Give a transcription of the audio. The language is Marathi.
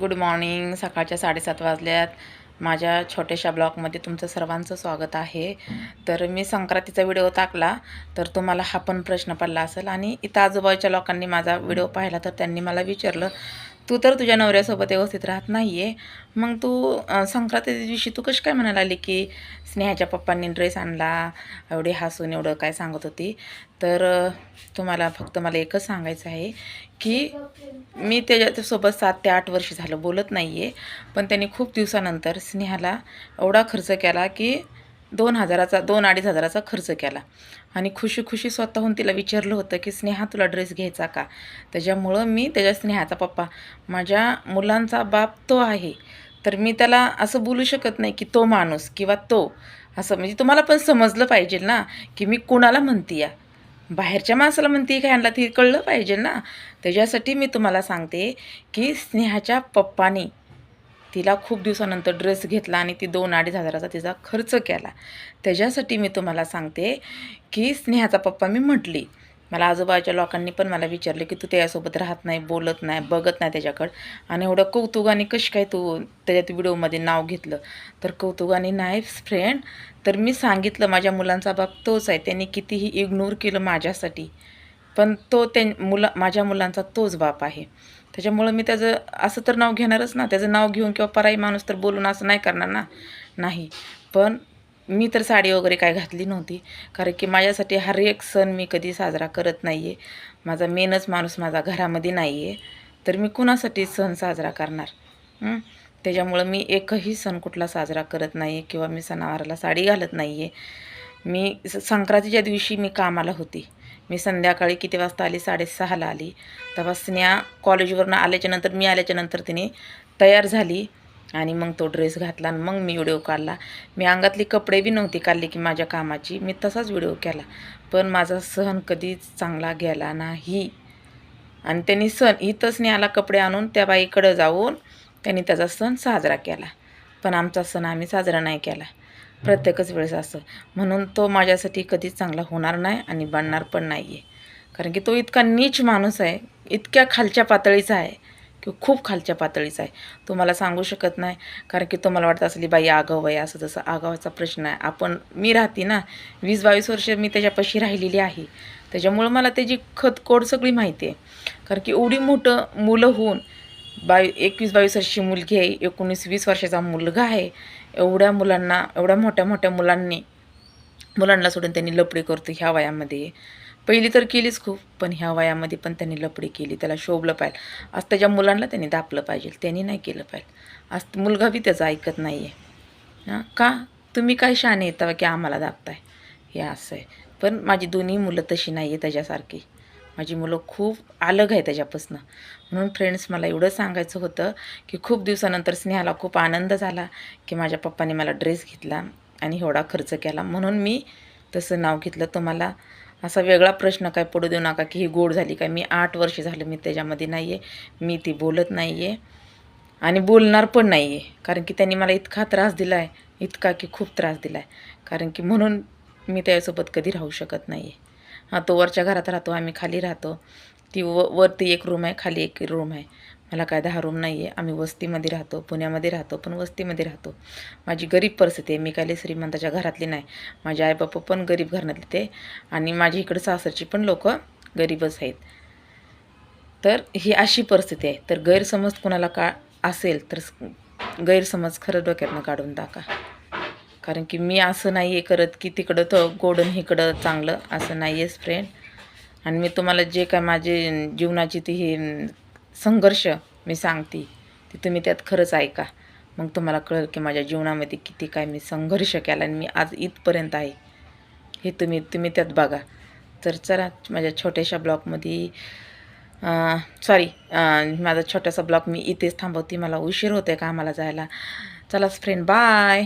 गुड मॉर्निंग सकाळच्या साडेसात वाजल्यात. माझ्या छोट्याशा ब्लॉगमध्ये तुमचं सर्वांचं स्वागत आहे. तर मी संक्रांतीचा व्हिडिओ टाकला तर तुम्हाला हा पण प्रश्न पडला असेल. आणि इथं आजूबाजूच्या लोकांनी माझा व्हिडिओ पाहिला तर त्यांनी मला विचारलं तू तर तुझ्या नवऱ्यासोबत व्यवस्थित राहत नाही आहे मग तू संक्रांतीच्या दिवशी तू कशी काय म्हणायला आली की स्नेहाच्या पप्पांनी ड्रेस आणला एवढे हसून एवढं काय सांगत होती? तर तुम्हाला फक्त मला एकच सांगायचं आहे की मी त्याच्यासोबत सात ते आठ वर्ष झालं बोलत नाही आहे पण त्यांनी खूप दिवसानंतर स्नेहाला एवढा खर्च केला की दोन हजाराचा दोन अडीच हजाराचा खर्च केला. आणि खुशी खुशी स्वतःहून तिला विचारलं होतं की स्नेहा तुला ड्रेस घ्यायचा का? त्याच्यामुळं मी त्याच्या स्नेहाचा पप्पा माझ्या मुलांचा बाप तो आहे. तर मी त्याला असं बोलू शकत नाही की तो माणूस किंवा तो. असं म्हणजे तुम्हाला पण समजलं पाहिजे ना की मी कुणाला म्हणते या बाहेरच्या माणसाला म्हणते काय आणला ती कळलं पाहिजे ना. त्याच्यासाठी मी तुम्हाला सांगते की स्नेहाच्या पप्पाने तिला खूप दिवसानंतर ड्रेस घेतला आणि ती दोन अडीच हजाराचा तिचा खर्च केला. त्याच्यासाठी मी तुम्हाला सांगते की स्नेहाचा पप्पा मी म्हटली. मला आजोबाच्या लोकांनी पण मला विचारलं की तू त्याच्यासोबत राहत नाही बोलत नाही बघत नाही त्याच्याकडं. आणि एवढं कौतुकाने कशी काय तू त्याच्यात व्हिडिओमध्ये नाव घेतलं? तर कौतुकाने नाही फ्रेंड तर मी सांगितलं माझ्या मुलांचा बाप तोच आहे. त्यांनी कितीही इग्नोर केलं माझ्यासाठी पण तो त्या मुला माझ्या मुलांचा तोच बाप आहे. त्याच्यामुळं मी त्याचं असं तर नाव घेणारच ना. त्याचं नाव घेऊन किंवा पराई माणूस तर बोलून असं नाही करणार ना. नाही. पण मी तर साडी वगैरे काय घातली नव्हती. कारण की माझ्यासाठी हर एक सण मी कधी साजरा करत नाही आहे माझा मेनच माणूस माझा घरामध्ये नाही आहे तर मी कुणासाठी सण साजरा करणार? त्याच्यामुळं मी एकही सण कुठला साजरा करत नाही आहे किंवा मी सणावाराला साडी घालत नाही आहे मी संक्रांतीच्या दिवशी मी कामाला होती. मी संध्याकाळी किती वाजता आली? साडेसहाला आली. तेव्हा स्नेहा कॉलेजवरनं आल्याच्यानंतर मी आल्याच्यानंतर तिने तयार झाली आणि मग तो ड्रेस घातला आणि मग मी व्हिडिओ काढला. मी अंगातली कपडे बी नव्हती काढली की माझ्या कामाची. मी तसाच व्हिडिओ केला. पण माझा सण कधीच चांगला गेला नाही. आणि त्यांनी सण इथंच स्नेहाला कपडे आणून त्या बाईकडं जाऊन त्यांनी त्याचा सण साजरा केला. पण आमचा सण आम्ही साजरा नाही केला. प्रत्येकच वेळेस असं. म्हणून तो माझ्यासाठी कधीच चांगला होणार नाही आणि बनणार पण नाही आहे कारण की तो इतका नीच माणूस आहे इतक्या खालच्या पातळीचा आहे की खूप खालच्या पातळीचा आहे. तो मला सांगू शकत नाही कारण की तो मला वाटतं असली बाई आगाव आहे असं तसं आगावाचा प्रश्न आहे. आपण मी राहते ना वीस बावीस वर्ष मी त्याच्यापाशी राहिलेली आहे. त्याच्यामुळं मला त्याची खतकोड सगळी माहिती आहे. कारण की एवढी मोठं मुलं होऊन बावी एकवीस बावीस वर्षाची मुलगी आहे एकोणीस वीस वर्षाचा मुलगा आहे एवढ्या मुलांना एवढ्या मोठ्या मोठ्या मुलांनी मुलांना सोडून त्यांनी लपडी करतो ह्या वयामध्ये. पहिली तर केलीच खूप पण ह्या वयामध्ये पण त्यांनी लपडी केली. त्याला शोभलं पाहिजे. आज त्याच्या मुलांना त्यांनी दापलं पाहिजे. त्यांनी नाही केलं पाहिजे. आज मुलगा बी त्याचं ऐकत नाही आहे हां? का? तुम्ही काय शाने येता की आम्हाला दाबताय हे असं आहे. पण माझी दोन्ही मुलं तशी नाही आहे त्याच्यासारखी. माझी मुलं खूप अलग आहे त्याच्यापासनं. म्हणून फ्रेंड्स मला एवढं सांगायचं होतं की खूप दिवसानंतर स्नेहाला खूप आनंद झाला की माझ्या पप्पाने मला ड्रेस घेतला आणि एवढा खर्च केला. म्हणून मी तसं नाव घेतलं. तुम्हाला असा वेगळा प्रश्न काय पडू देऊ नका की ही गोड झाली काय? मी आठ वर्ष झालं मी त्याच्यामध्ये नाही आहे मी ती बोलत नाही आहे आणि बोलणार पण नाही आहे कारण की त्यांनी मला इतका त्रास दिला आहे इतका की खूप त्रास दिला आहे कारण की म्हणून मी त्याच्यासोबत कधी राहू शकत नाही आहे हां तो वरच्या घरात राहतो आम्ही खाली राहतो. ती व वरती एक रूम आहे खाली एक रूम आहे. मला काय दहा रूम नाही आहे आम्ही वस्तीमध्ये राहतो पुण्यामध्ये राहतो पण वस्तीमध्ये राहतो. माझी गरीब परिस्थिती आहे. मी काय श्रीमंताच्या घरातली नाही. माझे आईबापा पण गरीब घरातले ते. आणि माझी इकडं सासरची पण लोक गरीबच आहेत. तर ही अशी परिस्थिती आहे. तर गैरसमज कुणाला का असेल तर गैरसमज खरं डोक्यातनं काढून टाका. कारण की मी असं नाही आहे करत की तिकडं तर गोडन इकडं चांगलं असं नाही आहेच फ्रेंड आणि मी तुम्हाला जे काय माझे जीवनाची ती ही संघर्ष मी सांगते ती तुम्ही त्यात खरंच ऐका. मग तुम्हाला कळेल की माझ्या जीवनामध्ये किती काय मी संघर्ष केला आणि मी आज इथपर्यंत आहे. हे तुम्ही तुम्ही त्यात बघा. तर चला माझ्या छोट्याशा ब्लॉगमध्ये सॉरी माझा छोटासा ब्लॉग मी इथेच थांबवते. मला उशीर होते आम्हाला जायला? चला फ्रेंड बाय